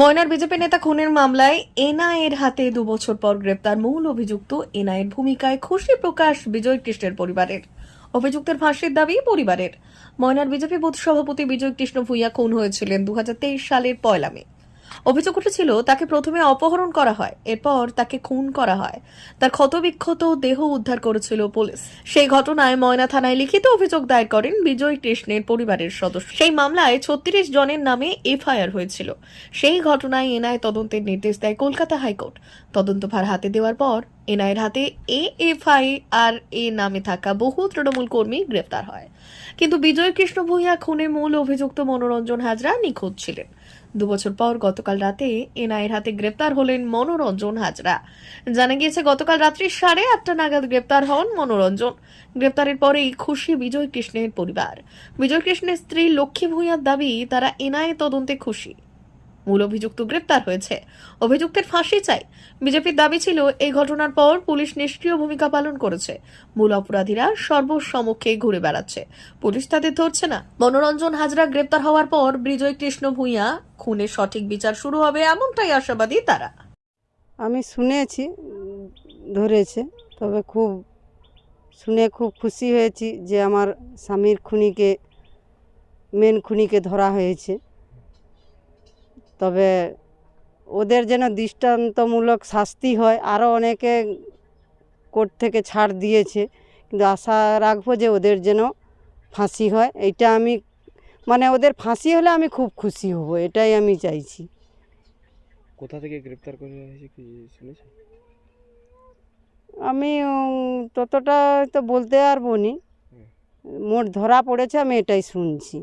ময়নার বিজেপি নেতা খুনের মামলায় এনআইএর হাতে দুবছর পর গ্রেপ্তার মূল অভিযুক্ত। এনআইএর ভূমিকায় খুশি প্রকাশ বিজয় কৃষ্ণের পরিবারের। অভিযুক্তের ফাঁসির দাবি পরিবারের। ময়নার বিজেপি বুথ সভাপতি বিজয় কৃষ্ণ ভূঁইয়া খুন হয়েছিলেন দু হাজার তেইশ সালের পয়লা মে। অভিযোগ উঠেছিল তাকে প্রথমে অপহরণ করা হয়, এরপর তাকে খুন করা হয়। তার ক্ষতবিক্ষত দেহ উদ্ধার করেছিল পুলিশ। সেই ঘটনায় ময়না থানায় লিখিত অভিযোগ দায়ের করেন বিজয় কৃষ্ণের পরিবারের সদস্য। সেই মামলায় ছত্রিশ জনের নামে এফআইআর হয়েছিল। সেই ঘটনায় এনআই তদন্তের নির্দেশ দেয় কলকাতা হাইকোর্ট। তদন্তভার হাতে দেওয়ার পর এনআইয়ের হাতে এ এফআই আর এ নামে থাকা বহু তৃণমূল কর্মী গ্রেফতার হয়। কিন্তু বিজয় কৃষ্ণ ভূঁইয়া খুনে মূল অভিযুক্ত মনোরঞ্জন হাজরা নিখোঁজ ছিলেন। দুবছর পর গতকাল রাতে এনআইয়ের হাতে গ্রেপ্তার হলেন মনোরঞ্জন হাজরা। জানা গিয়েছে, গতকাল রাত্রি সাড়ে আটটা নাগাদ গ্রেপ্তার হন মনোরঞ্জন। গ্রেপ্তারের পরেই খুশি বিজয় কৃষ্ণের পরিবার। বিজয় কৃষ্ণের স্ত্রী লক্ষ্মী ভূঁইয়ার দাবি, তারা এনআইএ তদন্তে খুশি। মূল অভিযুক্ত গ্রেপ্তার হয়েছে। অভিযুক্তের ফাঁসি চাই। বিজেপির দাবি ছিল, এই ঘটনার পর পুলিশ নিষ্ক্রিয় ভূমিকা পালন করেছে। মূল অপরাধীরা সর্বসমক্ষে ঘুরে বেড়াচ্ছে। পুলিশ তাদের ধরছে না। মনোরঞ্জন হাজরা গ্রেপ্তার হওয়ার পর বিজয় কৃষ্ণ ভূঁইয়া, খুনের সঠিক বিচার শুরু হবে এমনটাই আশাবাদী তারা। আমি শুনেছি, ধরেছে, তবে খুব, শুনে খুব খুশি হয়েছি যে আমার স্বামীর খুনিকে মেন খুনিকে ধরা হয়েছে। তবে ওদের যেন দৃষ্টান্তমূলক শাস্তি হয় আরও অনেকে কোর্ট থেকে ছাড় দিয়েছে। কিন্তু আশা রাখব যে ওদের যেন ফাঁসি হয় এটা আমি মানে ওদের ফাঁসি হলে আমি খুব খুশি হব এটাই আমি চাইছি। কোথা থেকে গ্রেপ্তার করা হয়েছে কি শুনেছেন? আমি ততটা তো বলতে পারব নি। মোট ধরা পড়েছে আমি এটাই শুনছি।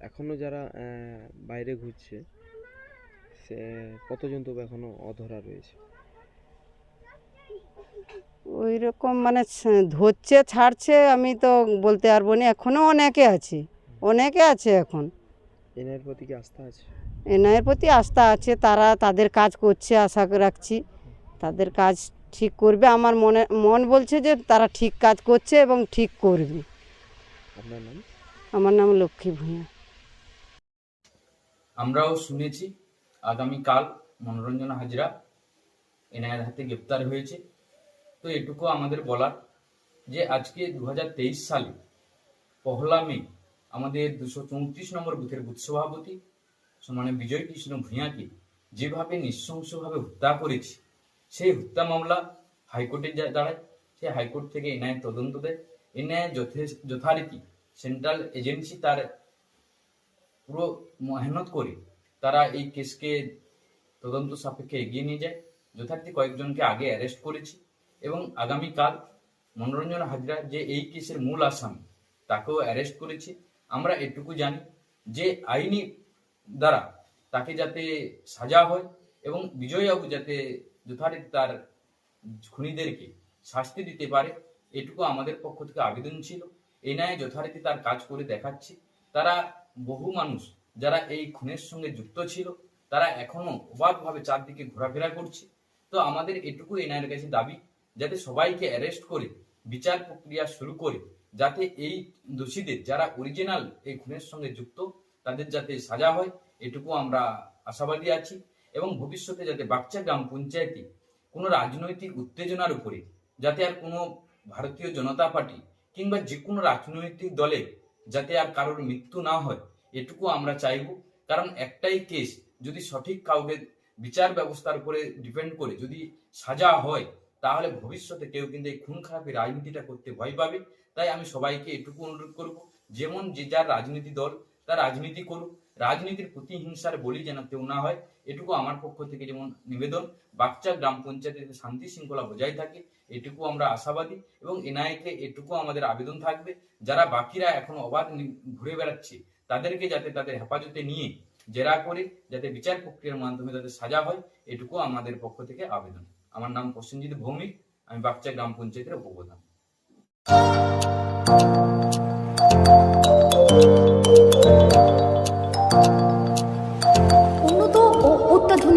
আচ্ছা এখনও যারা বাইরে ঘুরছে সে কতজন তবু এখনও অধরা রয়েছে? ওই রকম মানে ধরছে ছাড়ছে আমি তো বলতে পারব না। এখনও অনেকে আছে। অনেকে আছে এখন। এনআইয়ের প্রতি কি আস্থা আছে? এনআইয়ের প্রতি আস্থা আছে তারা তাদের কাজ করছে আশা রাখছি। তাদের কাজ ঠিক করবে। আমার মনে মন বলছে যে তারা ঠিক কাজ করছে এবং ঠিক করবে। আপনার নাম? আমার নাম লক্ষ্মী ভূঁইয়া। আমরাও শুনেছি, আগামীকাল মনোরঞ্জন হাজরা এনআইয়ের হাতে গ্রেপ্তার হয়েছে। তো এটুকু আমাদের বলার যে আজকে দু হাজার তেইশ সালে পহলা মে আমাদের দুশো চৌত্রিশ নম্বর বুথের বুথ সভাপতি সমানে বিজয় কৃষ্ণ ভূঁইয়াকে যেভাবে নৃশংসভাবে হত্যা করেছে, সেই হত্যা মামলা হাইকোর্টে দাঁড়ায়, সেই হাইকোর্ট থেকে এনআইএ তদন্ত দেয়। এনআইএ যথেষ্ট যথারীতি সেন্ট্রাল এজেন্সি তার পুরো মেহনত করে তারা এই কেসকে তদন্ত সাপেক্ষে এগিয়ে নিয়ে যায়। যথার্থী কয়েকজনকে আগে অ্যারেস্ট করেছি এবং আগামীকাল মনোরঞ্জন হাজরা যে এই কেসের মূল আসামি, তাকেও অ্যারেস্ট করেছি। আমরা এটুকু জানি যে আইনি দ্বারা তাকে যাতে সাজা হয় এবং বিজয়বাবু যাতে যথারীতি তার খুনিদেরকে শাস্তি দিতে পারে, এটুকু আমাদের পক্ষ থেকে আবেদন ছিল। এনআইএ যথারীতি তার কাজ করে দেখাচ্ছে। তারা বহু মানুষ যারা এই খুনের সঙ্গে যুক্ত ছিল, তারা এখনও অবাধভাবে চারদিকে ঘোরাফেরা করছে। তো আমাদের এটুকু এনআইয়ের কাছে দাবি, যাতে সবাইকে অ্যারেস্ট করে বিচার প্রক্রিয়া শুরু করে, যাতে এই দোষীদের যারা অরিজিনাল এই খুনের সঙ্গে যুক্ত, তাদের যাতে সাজা হয়, এটুকু আমরা আশাবাদী আছি। এবং ভবিষ্যতে যাতে বাচ্চা গ্রাম পঞ্চায়েতে কোনো রাজনৈতিক উত্তেজনার উপরে, যাতে আর কোনো ভারতীয় জনতা পার্টি কিংবা যে কোনো রাজনৈতিক দলে যাতে আর কারোর মৃত্যু না হয়, এটুকু আমরা চাইব। কারণ একটাই কেস যদি সঠিক কাউকে বিচার ব্যবস্থার উপরে ডিপেন্ড করে যদি সাজা হয়, তাহলে ভবিষ্যতে কেউ কিন্তু এই খুন খারাপের রাজনীতিটা করতে ভয় পাবে। তাই আমি সবাইকে এটুকু অনুরোধ করব, যেমন যে যার রাজনীতি দল, তার রাজনীতি করুক। রাজনীতির প্রতিহিংসার বলি যেন কেউ না হয় এটুকু আমার পক্ষ থেকে যেমন নিবেদন বাচ্চা গ্রাম পঞ্চায়েতে শান্তি শৃঙ্খলা বজায় থাকে, এটুকু আমরা আশাবাদী এবং এনআইকে এটুকু আমাদের আবেদন থাকবে। যারা বাকিরা এখনও অবাধ ঘুরে বেড়াচ্ছে, তাদেরকে যাতে তাদের হেফাজতে নিয়ে জেরা করে, যাতে বিচার প্রক্রিয়ার মাধ্যমে তাদের সাজা হয়, এটুকু আমাদের পক্ষ থেকে আবেদন। আমার নাম প্রসেনজিৎ ভৌমিক, আমি বাচ্চা গ্রাম পঞ্চায়েতের উপপ্রধান। উন্নত ও